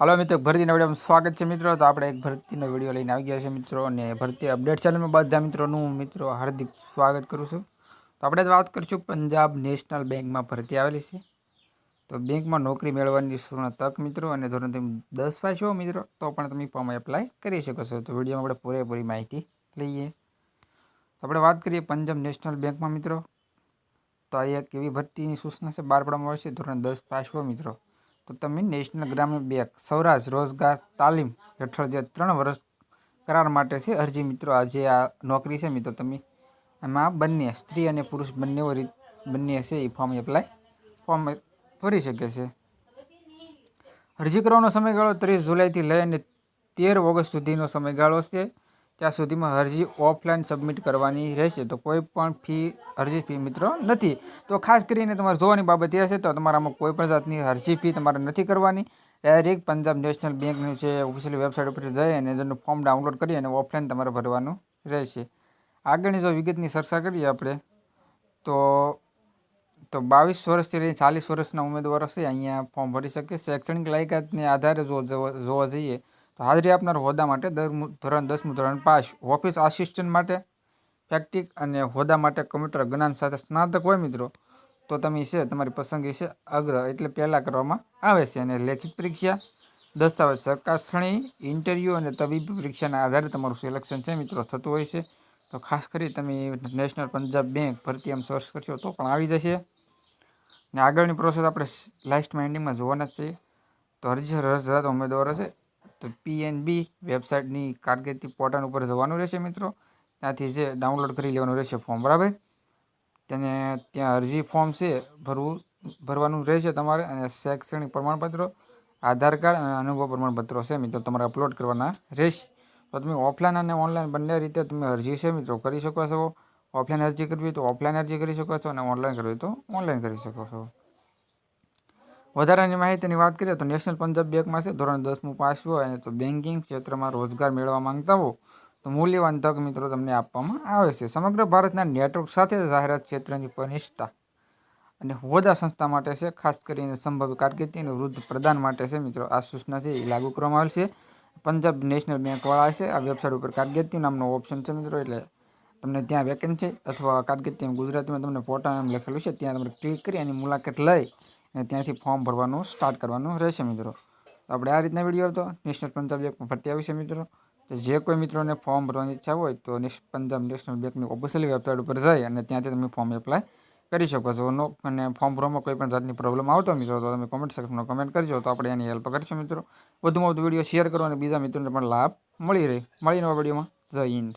હાલો મિત્રો ભરતીના વિડીયોમાં સ્વાગત છે મિત્રો. તો આપણે એક ભરતીનો વીડિયો લઈને આવી ગયા છે મિત્રો અને ભરતી અપડેટ ચેનલમાં બધા મિત્રોનું મિત્રો હાર્દિક સ્વાગત કરું છું. તો આપણે જ વાત કરીશું પંજાબ નેશનલ બેંકમાં ભરતી આવેલી છે. તો બેંકમાં નોકરી મેળવવાની સુવર્ણ તક મિત્રો અને ધોરણ તમે દસ પાસ છો મિત્રો, તો પણ તમે ફોર્મ એપ્લાય કરી શકો છો. તો વિડીયોમાં આપણે પૂરેપૂરી માહિતી લઈએ. તો આપણે વાત કરીએ પંજાબ નેશનલ બેંકમાં મિત્રો. તો આ એક એવી ભરતીની સૂચના છે? બહાર પાડવામાં આવે છે, ધોરણ દસ પાસ હો મિત્રો. તો તમે નેશનલ ગ્રામીણ બેંક સૌરાષ્ટ્ર રોજગાર તાલીમ હેઠળ જે ત્રણ વર્ષ કરાર માટે છે, અરજી મિત્રો, આ જે આ નોકરી છે મિત્રો તમે, એમાં બંને સ્ત્રી અને પુરુષ બંને બંને છે, એ ફોર્મ એપ્લાય ફોર્મ ભરી શકે છે. અરજી કરવાનો સમયગાળો ત્રીસ જુલાઈથી લઈ અને તેર ઓગસ્ટ સુધીનો સમયગાળો છે. ત્યાં સુધીમાં અરજી ઓફલાઈન સબમિટ કરવાની રહેશે. તો કોઈ પણ ફી, અરજી ફી મિત્રો નથી. તો ખાસ કરીને તમારે જોવાની બાબત એ હશે, તો તમારામાં કોઈ પણ જાતની અરજી ફી તમારે નથી કરવાની. ડાયરેક્ટ પંજાબ નેશનલ બેંકનું છે ઓફિશિયલ વેબસાઇટ ઉપર જઈ અને જેનું ફોર્મ ડાઉનલોડ કરી અને ઓફલાઈન તમારે ભરવાનું રહેશે. આગળની જો વિગતની ચર્ચા કરીએ આપણે, તો તો બાવીસ વર્ષથી ચાલીસ વર્ષના ઉમેદવારો છે. અહીંયા ફોર્મ ભરી શકે. શૈક્ષણિક લાયકાતને આધારે જો જોવા જઈએ તો હાજરી આપનાર હોદ્દા માટે દર ધોરણ દસમું ધોરણ પાસ, ઓફિસ આસિસ્ટન્ટ માટે ફેક્ટિક અને હોદ્દા માટે કમ્પ્યુટર જ્ઞાન સાથે સ્નાતક હોય મિત્રો, તો તમે છે તમારી પસંદગી છે અગ્ર એટલે પહેલાં કરવામાં આવે છે અને લેખિત પરીક્ષા, દસ્તાવેજ ચકાસણી, ઇન્ટરવ્યૂ અને તબીબી પરીક્ષાના આધારે તમારું સિલેક્શન છે મિત્રો, થતું હોય છે. તો ખાસ કરી તમે નેશનલ પંજાબ બેંક ભરતી એમ સર્ચ કરશો તો પણ આવી જશે. ને આગળની પ્રોસેસ આપણે લાસ્ટમાં એન્ડિંગમાં જોવાના જ છીએ તો અરજી રસ ધરાવતા ઉમેદવારો છે તો પીએનબી વેબસાઇટની કારકિર્દી પોર્ટલ ઉપર જવાનું રહેશે મિત્રો. ત્યાંથી જે ડાઉનલોડ કરી લેવાનું રહેશે ફોર્મ બરાબર? તેને ત્યાં અરજી ફોર્મ છે, ભરવું, ભરવાનું રહેશે તમારે અને શૈક્ષણિક પ્રમાણપત્રો, આધાર કાર્ડ અને અનુભવ પ્રમાણપત્રો છે મિત્રો, તમારે અપલોડ કરવાના રહેશે. તો તમે ઓફલાઈન અને ઓનલાઈન બંને રીતે તમે અરજી છે મિત્રો, કરી શકો છો. ઓફલાઈન અરજી કરવી તો ઓફલાઈન અરજી કરી શકો છો અને ઓનલાઈન કરવી તો ઓનલાઈન કરી શકો છો. વધારાની માહિતીની વાત કરીએ તો નેશનલ પંજાબ બેંકમાં છે, ધોરણ દસમું પાસ હોય અને તો બેન્કિંગ ક્ષેત્રમાં રોજગાર મેળવવા માંગતા હો, તો મૂલ્યવાન તક મિત્રો તમને આપવામાં આવે છે. સમગ્ર ભારતના નેટવર્ક સાથે જાહેરાત ક્ષેત્રની પનિષ્ઠા અને હોદ્દા સંસ્થા માટે છે, ખાસ કરીને સંભવિત કારકિર્દી અને વૃદ્ધ પ્રદાન માટે છે મિત્રો. આ સૂચના છે, એ લાગુ કરવામાં આવેલ છે. પંજાબ નેશનલ બેંકવાળા છે, આ વેબસાઇટ ઉપર કારકિર્દી નામનો ઓપ્શન છે મિત્રો, એટલે તમને ત્યાં વેકેન્સી અથવા કારકિર્દી ગુજરાતીમાં તમને ફોટા એમ લખેલું છે, ત્યાં તમારે ક્લિક કરી એની મુલાકાત લઈ અને ત્યાંથી ફોર્મ ભરવાનું સ્ટાર્ટ કરવાનું રહેશે મિત્રો. આપણે આ રીતના વીડિયો હતો નેશનલ પંજાબ બેંકમાં ભરતી આવી છે મિત્રો. તો જે કોઈ મિત્રોને ફોર્મ ભરવાની ઈચ્છા હોય તો પંજાબ નેશનલ બેંકની ઓફિશિયલ વેબસાઇટ ઉપર જઈ અને ત્યાંથી તમે ફોર્મ એપ્લાય કરી શકો છો. નો અને ફોર્મ ભરવામાં કોઈ પણ જાતની પ્રોબ્લેમ આવતો મિત્રો, તો તમે કોમેન્ટ સેક્શનમાં કમેન્ટ કરજો. તો આપણે એની હેલ્પ કરીશું મિત્રો. વધુમાં વધુ વીડિયો શેર કરો અને બીજા મિત્રોને પણ લાભ મળી રહે. મળીને વિડીયોમાં જય હિન્દ.